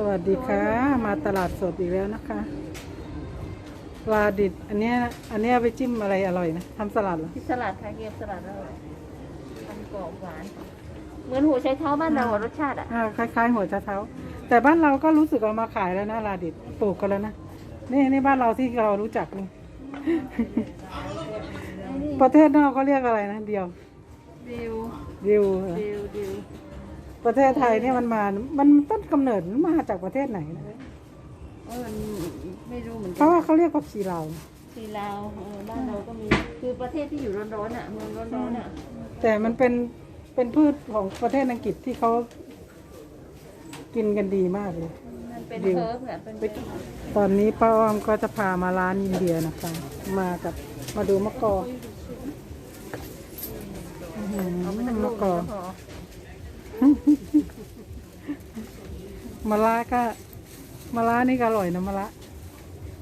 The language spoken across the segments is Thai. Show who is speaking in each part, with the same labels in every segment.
Speaker 1: สวัสดีค่ะ มาตลาดสดอีกแล้วนะคะปลาดิบอันเนี้ยอันเนี้ยเอาไปจิ้มอะไรอร่อยนะทำสลัดเหรอ
Speaker 2: ที่สลัดค่ะเกี๊ยวสลัดอร่อยทำกรอบหวาน เหมือนหัวไชเท้าบ้านเราอะรสชาติอะ
Speaker 1: อ่าคล้าย ๆ หัวชะเท้า แต่บ้านเราก็รู้สึกเอามาขายแล้วนะลาดิบปลูกกันแล้วนะนี่นี่บ้านเราที่เรารู้จักนี่ ประเทศนอกเขาเรียกอะไรนะเดียว
Speaker 2: ดิว
Speaker 1: ดิวเหรอ
Speaker 2: ดิวดิว
Speaker 1: ประเทศไทยเนี่ยมันมา มันต้นกำเนิดมันมาจากประเทศไหนนะ
Speaker 2: เออมันไม่รู้เหมือน
Speaker 1: เพ
Speaker 2: กั
Speaker 1: ราะว่าเขาเรียกผักชีลาว
Speaker 2: ที่ลาวเออบ้านเราก็มี คือประเทศที่อยู่ร้อนๆอะเมืองร้อนๆอะ
Speaker 1: แต่มันเป็นเป็นพืชของประเทศอังกฤษที่เขากินกันดีมากเลย
Speaker 2: มันเป็น
Speaker 1: ดิว
Speaker 2: เพิร์ฟเนี่ยเป็น
Speaker 1: ไปตอนนี้ป้าอ้อมก็จะพามาร้านอินเดียนะคะ มากับมาดูมะกออื้อหือ
Speaker 2: เอาไปทั้งลู
Speaker 1: มะ
Speaker 2: ก
Speaker 1: กอ
Speaker 2: ก็พอ
Speaker 1: มะระก็มะระนี่ก็อร่อยนะมะระ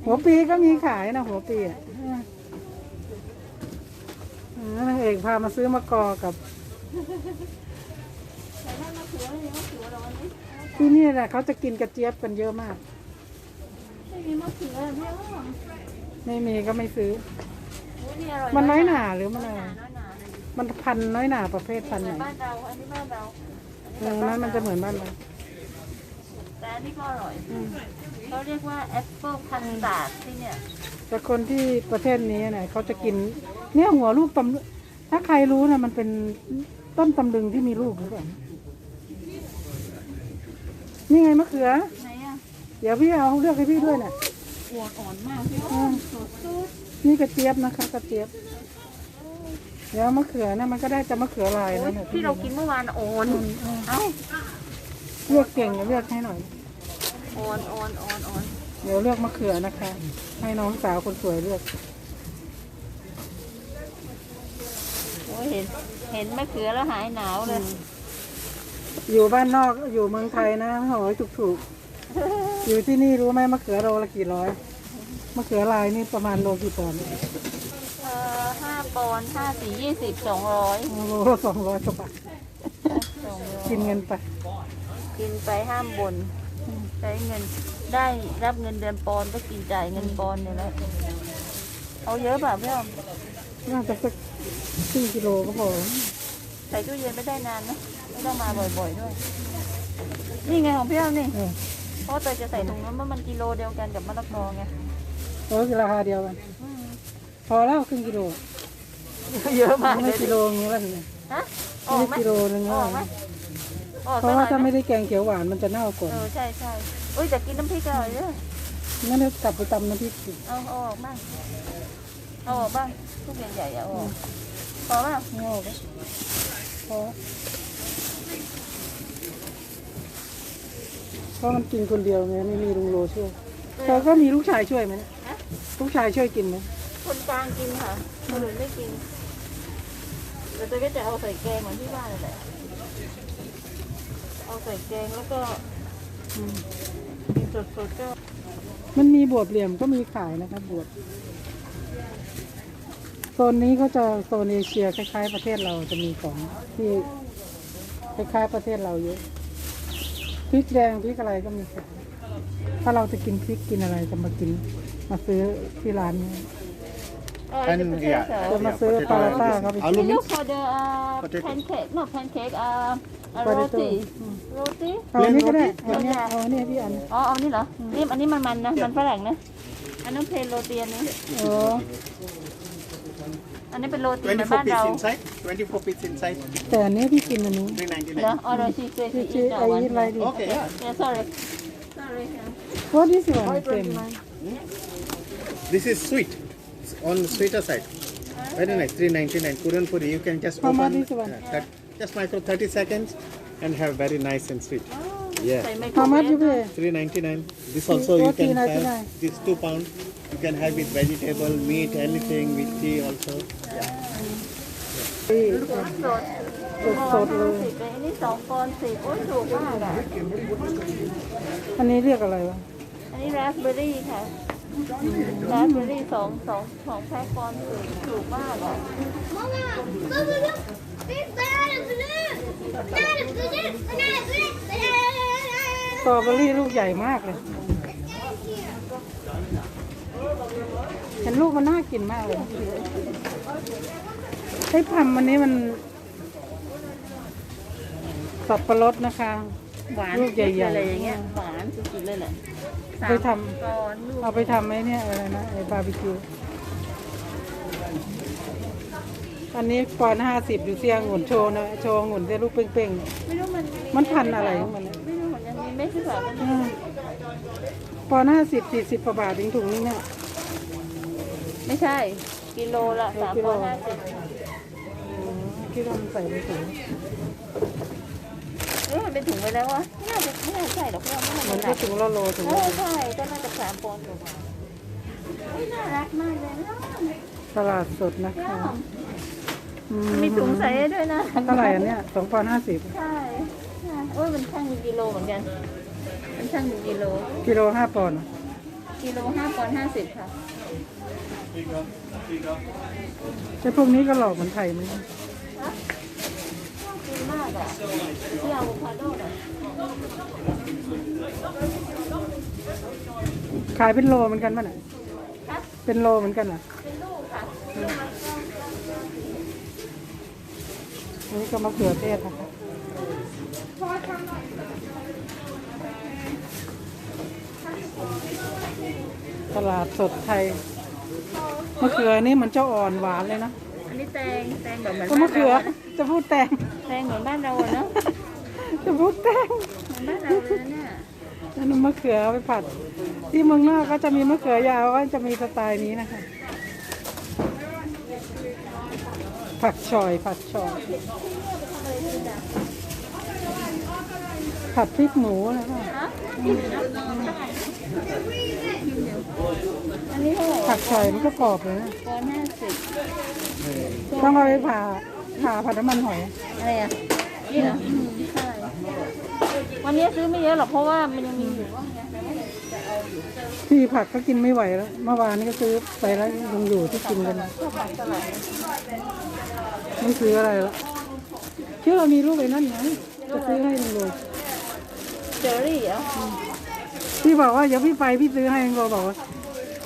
Speaker 1: หัวปีก็มีขายนะ หัวปีอะเออนางเอกพามาซื้อมะกอกับ
Speaker 2: แต่ถ้ามะเขือไม่มีมะเขือหรอกวันนี้
Speaker 1: ที่นี่แหละเขาจะกินกระเจี๊ยบกันเยอะมาก
Speaker 2: ไม่มีมะเขือเนี่ย
Speaker 1: ไม่มีก็ไม่ซื้อ
Speaker 2: โอ้ยนี่อร่อย
Speaker 1: มันน้อยหนาหรือมันอะไร
Speaker 2: น้อยหนาน้อยหนาเลย
Speaker 1: มันพันน้อยหนาประเภทพัน
Speaker 2: เห
Speaker 1: ไห
Speaker 2: มื
Speaker 1: น
Speaker 2: อนบ้านเราอันนี้บ้านเรา
Speaker 1: เออนั้นมันจะเหมือนบ้านเรา
Speaker 2: แต่อันนี้ก็อร่อย
Speaker 1: อืม
Speaker 2: เขาเรียกว่าแอปเปิลคัสตาร์ดที่เนี่ย
Speaker 1: แต่คนที่ประเทศนี้เนี่ยเขาจะกิน เนี่ยหัวลูกตำถ้าใครรู้นะมันเป็นต้นตำลึงที่มีลูกหรือเปล่านี่ไงมะเขือ
Speaker 2: ไหนอะ
Speaker 1: เดี๋ยวพี่เอาเลือกให้พี่ด้วยน่ะ
Speaker 2: หัวอ่อนมากพี่
Speaker 1: อืม
Speaker 2: สุดสุด
Speaker 1: นี่กระเจี๊ยบนะคะกระเจี๊ยบ เดี๋ยวมะเขือนะมันก็ได้จะมะเขือลาย
Speaker 2: โอ้
Speaker 1: นะ
Speaker 2: ย
Speaker 1: เนี่ย
Speaker 2: ที่เรากินเมื่อวานอ่อน
Speaker 1: อืมอืม
Speaker 2: เอ้า
Speaker 1: เลือกเก่งเดี๋ยวเลือกให้หน่อย
Speaker 2: อ่อนอ่อนอ่อนอ่อน
Speaker 1: เดี๋ยวเลือกมะเขือนะคะ ให้น้องสาวคนสวยเลือก
Speaker 2: โอ้ยเห็นเห็นมะเขือแล้วหายหนาวเลย
Speaker 1: อยู่บ้านนอกอยู่เมืองไทยนะโอ้ยถูกๆ อยู่ที่นี่รู้ไหมมะเขือโลละกี่ร้อยมะเขือลายนี่ประมาณโลกี่ปอนด์
Speaker 2: เออห้า ปอนด์ห้าสี่ยี่สิบสองร้อย
Speaker 1: โลละสองร้อยกว่าบาท
Speaker 2: สองร้อย
Speaker 1: กินเงินไป
Speaker 2: กินไปห้ามบน ใช้เงินได้รับเงินเดือนปอนด์ก็กินจ่ายเงินปอนด์เนี่ยแหละเอาเยอะเปล่ะพี่อ้อม
Speaker 1: น่าจะสักครึ่งกิโลก็พอ
Speaker 2: ใส่ตู้เย็นไม่ได้นานนะไม่ต้องมาบ่อยๆด้วย นี่ไงของพี่อ้อมนี่
Speaker 1: เออ
Speaker 2: เพราะว่าเตยจะใส่ถุงนั้นว่ามันกิโลเดียวกันกับมะละกอไง
Speaker 1: โอ้คือราคาเดียวกันพอแล้วครึ่งกิโล
Speaker 2: เยอะมากเล
Speaker 1: ไม่
Speaker 2: ย
Speaker 1: กิโลนึงแล้วเนี่ย
Speaker 2: ฮะออก
Speaker 1: ไม่
Speaker 2: ไหม
Speaker 1: กิโลนึง
Speaker 2: อ
Speaker 1: แล้ว
Speaker 2: อกไหมออก
Speaker 1: เพ
Speaker 2: ไป
Speaker 1: ราะ
Speaker 2: หน่
Speaker 1: ว่า
Speaker 2: อย
Speaker 1: ถ้า
Speaker 2: ไหม
Speaker 1: ไม่ได้แกงเขียวหวานมันจะเน่าก่อน
Speaker 2: เออใช่ใช่อุ้ยแต่กินน้ำพริกอร่อยเยอะ
Speaker 1: งั้นเดี๋ยวกลับไปตำน้ำพริกสิ
Speaker 2: เอาเอาออกบ้างเอาออกบ้างทุกใหญ่ๆเอาออกพอป่ะ
Speaker 1: ไม่เอาไปพอเพราะมันกินคนเดียวไงไม่มีลุงโลช่วยเธอก็มีลูกชายช่วยไหมเนี่ย
Speaker 2: ฮะ
Speaker 1: ลูกชายช่วยกินไหม
Speaker 2: คนกลางกินค่ะคนอื่นไม่กินแต่เตยก็จะเอาใส่แกงเหมือนที่บ้านนั่นแหละ เอาใส่แกงแล้วก็
Speaker 1: อืม
Speaker 2: กินสดๆก็
Speaker 1: มันมีบวบเหลี่ยมก็มีขายนะครับบวบโซนนี้ก็จะโซนเอเชียคล้ายๆ ประเทศเราจะมีของที่คล้ายๆประเทศเราเยอะพริกแดงพริกอะไรก็มีขายถ้าเราจะกินพริกกินอะไรจะมากินมาซื้อที่ร้านนี้
Speaker 3: And
Speaker 2: จะเป็น
Speaker 3: yeah,
Speaker 2: เสือ
Speaker 1: จะมาซื้อ
Speaker 3: potato
Speaker 1: ปารา
Speaker 3: and
Speaker 1: ต้า
Speaker 3: this.
Speaker 1: เขาไป
Speaker 3: Aloo
Speaker 2: You look
Speaker 3: mix?
Speaker 2: for the uh,
Speaker 3: Potato.
Speaker 2: pancake, no pancake, uh, uh,
Speaker 1: Potato.
Speaker 2: roti. Roti?
Speaker 1: เอาอันนี้ก็ได้
Speaker 2: Plain
Speaker 1: เอา
Speaker 2: roti
Speaker 1: เนี้ยเอาอันเนี้ยพี่อัน
Speaker 2: อ๋อเอานี่เหรอนี่อันนี้มันมันนะ มันฝรั่งนะ อันนั้นเพลนโรตีอันนี้
Speaker 1: โอ้
Speaker 2: อันนี้เป็นโรตีเหมือน
Speaker 3: 24
Speaker 2: บ้าน
Speaker 3: piece
Speaker 2: เรา
Speaker 3: inside. 24 piece inside.
Speaker 1: แต่อันนี้พี่กินอันนี้
Speaker 2: เหรอ
Speaker 3: 399.
Speaker 2: อ๋อเราชีเซ
Speaker 1: ที่
Speaker 2: ซี
Speaker 1: ชื่อ
Speaker 2: อี
Speaker 1: ไอ้
Speaker 2: วัน
Speaker 1: อะไรดี
Speaker 3: Okay, yeah.
Speaker 2: Yeah sorry sorry
Speaker 1: เพราะที่ส่วนเต็ม
Speaker 3: This is sweet. It's on the sweeter side. Very nice. 399. Korean food. You can just
Speaker 1: How much
Speaker 3: open.
Speaker 1: is one?
Speaker 3: uh, that- just micro 30 seconds and have very nice and sweet. Yeah.
Speaker 2: ใส่ไมโคร
Speaker 1: How
Speaker 2: เว
Speaker 1: much
Speaker 2: ฟ
Speaker 1: you pay?
Speaker 3: 399. This also you can
Speaker 1: 4.99.
Speaker 3: have. This 2 pound. You can have with vegetable, meat, anything with tea also.
Speaker 1: ที่
Speaker 2: สดสด
Speaker 1: สดๆเลย
Speaker 2: สิบเลยอันนี้สองปอนด์สิบโอ้ยถูกมากอ่ะ
Speaker 1: อันนี้เรียกอะไรวะ
Speaker 2: อันนี้ราสเบอร์รี่ค่ะ ราสเบอรี่สองสองสองแพ็คปอนด์สิบถูกมากอะ
Speaker 4: Mama, look, look, look. Big banana blue. Banana blue. Banana blue. Banana.
Speaker 1: ตรอเบอรี่ลูกใหญ่มากเลยเห็นลูกมันน่ากินมากเลยไอ้พัมอันนี้มัน สับปะรดนะคะ
Speaker 2: หวาน
Speaker 1: ลูกใหญ่ๆ
Speaker 2: อะไรอย่างเงี้ยหวานสุดๆเลยแหละ
Speaker 1: ไปทำ
Speaker 2: สามตอนลูก
Speaker 1: เอาไปทำไอ้เนี่ยอะไรนะไอ้บาร์บีคิว อันนี้ปอนห้าสิบอยู่เสียงหุ่นโชว์นะโชว์หุ่นได้ลูกเป้ง
Speaker 2: ไม่รู้มัน
Speaker 1: มันพันธุ์อะไรของมันเนี่ย
Speaker 2: ไม่รู้เหมือนกันมีไม่ใช่แบบ
Speaker 1: ๆอืมปอนห้าสิบสี่สิบกว่าบาทถึงถุงนึงเนี่ย
Speaker 2: ไม่ใช่ กิโลละ
Speaker 1: เออ
Speaker 2: สาม
Speaker 1: กิโล
Speaker 2: ปอนด์ห้าสิบ
Speaker 1: อืมคิดว่ามันใส่ในถุง
Speaker 2: เออมันเป็นถุงไปแล้ววะไม่น่าจะไม่น่าใช่หรอกเพราะว่า
Speaker 1: เห
Speaker 2: มั
Speaker 1: มันน
Speaker 2: หนั
Speaker 1: ก็
Speaker 2: ก
Speaker 1: ถุงละโลถุง
Speaker 2: เอ
Speaker 1: ละ
Speaker 2: อ
Speaker 1: โล
Speaker 2: ใช่ก็น่าจะสามปอนด์กว่าเฮ้ยน่ารักมากเลยนะ
Speaker 1: ตลาดสดนะคะอื
Speaker 2: มีถุงใส่ให้ด้วยนะ
Speaker 1: เท่าไหร่อันเนี้ยสองปอนห้าสิบ
Speaker 2: ใช่ใช่โอ้ยมันช่างเป็นกิโลเหมือนกัน มันช่างเป็นกิโล
Speaker 1: กิโลห้าปอนด์
Speaker 2: กิโลห้าปอนด์ห้าสิบค่ะ
Speaker 1: แต่พวกนี้ก็หลอกเหมือนไทยไหม ขายเป็นโลเหมือนกันป่ะน่ะ
Speaker 2: ฮะ
Speaker 1: เป็นโลเหมือนกันเหรอ
Speaker 2: เป็นลูกค่ะ
Speaker 1: อันนี้ก็มะเขือเทศนะคะตลาดสดไทยมะเขือนี่มันจะอ่อนหวานเลยนะ
Speaker 2: อันนี้แตงแตงแบบเหมือน
Speaker 1: ก็
Speaker 2: บ้าน
Speaker 1: มะเขือ
Speaker 2: เราอะนะ
Speaker 1: จะพูดแตง
Speaker 2: แตงเหมือนบ้านเราอะเนาะ
Speaker 1: จะพูดแตง
Speaker 2: เหมือนบ้านเราเลยนะเนี่ย
Speaker 1: อันนั้นมะเขือเอาไปผัด ที่เมืองนอกก็จะมีมะเขือยาวก็จะมีสไตล์นี้นะคะ ผักชอย ผัดชอย ผัดพริกหมูนะคะ
Speaker 2: ฮะอันนี้เท่าไหร่
Speaker 1: ผักชอยมันก็กรอบเลยนะ
Speaker 2: ปอนด์ห้าสิบ
Speaker 1: ต้องเอาไปผ่า ผ่าผัดน้ำมันหอย
Speaker 2: อะไรอะนี่เหรออืมใช่วันนี้ซื้อไม่เยอะหรอกเพราะว่ามันยังมีอยู่ว่าไง
Speaker 1: พี่ผักก็กินไม่ไหวแล้ว เมื่อวานนี้ก็ซื้อไปแล้วยังอยู่ที่กินกัน
Speaker 2: ชอบผักสลัด
Speaker 1: ไม่ซื้ออะไรแล้วเชื่อว่ามีลูกไอ้นั่นไงจะซื้อให้ลุงโรย
Speaker 2: เจอรี่เหรอ
Speaker 1: พี่บอกว่าเดี๋ยวพี่ไปพี่ซื้อให้ลุงโรยบอกว่า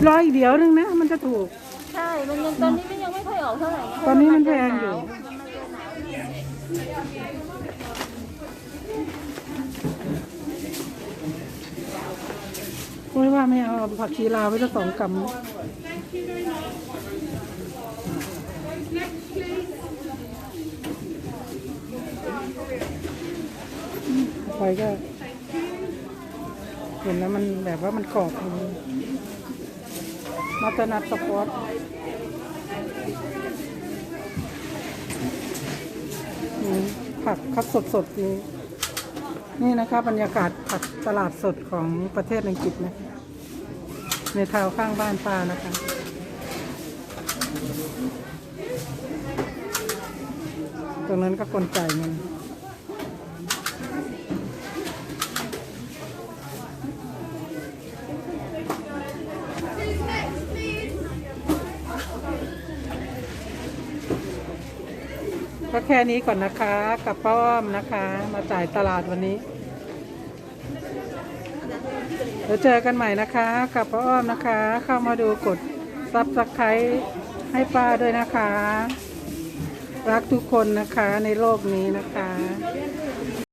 Speaker 1: รออีกเดี๋ยวนึงนะ มันจะถูก
Speaker 2: ใช่ มันยังตอนนี้มันยังไม่ค่อยออกเท่าไหร่ไง
Speaker 1: ตอนนี้มันแพงอยู่ โอ้ยว่าไม่เอาผักชีลาวไว้สักสองกำไปก็เห็นแล้วมันแบบว่ามันกรอบมาตนัดสปอร์ต ผักคัดสดสดนี่นี่นะคะบรรยากาศผักตลาดสดของประเทศอังกฤษนะในทาวข้างบ้านป้านะคะตรงนั้นก็คนจ่ายเงิน ค่นี้ก่อนนะคะกับป้าอ้อมนะคะ มาจ่ายตลาดวันนี้เดี๋ยวเจอกันใหม่นะคะ กับป้าอ้อมนะคะ เข้ามาดูกดซับสไครต์ให้ป้าด้วยนะคะ รักทุกคนนะคะในโลกนี้นะคะ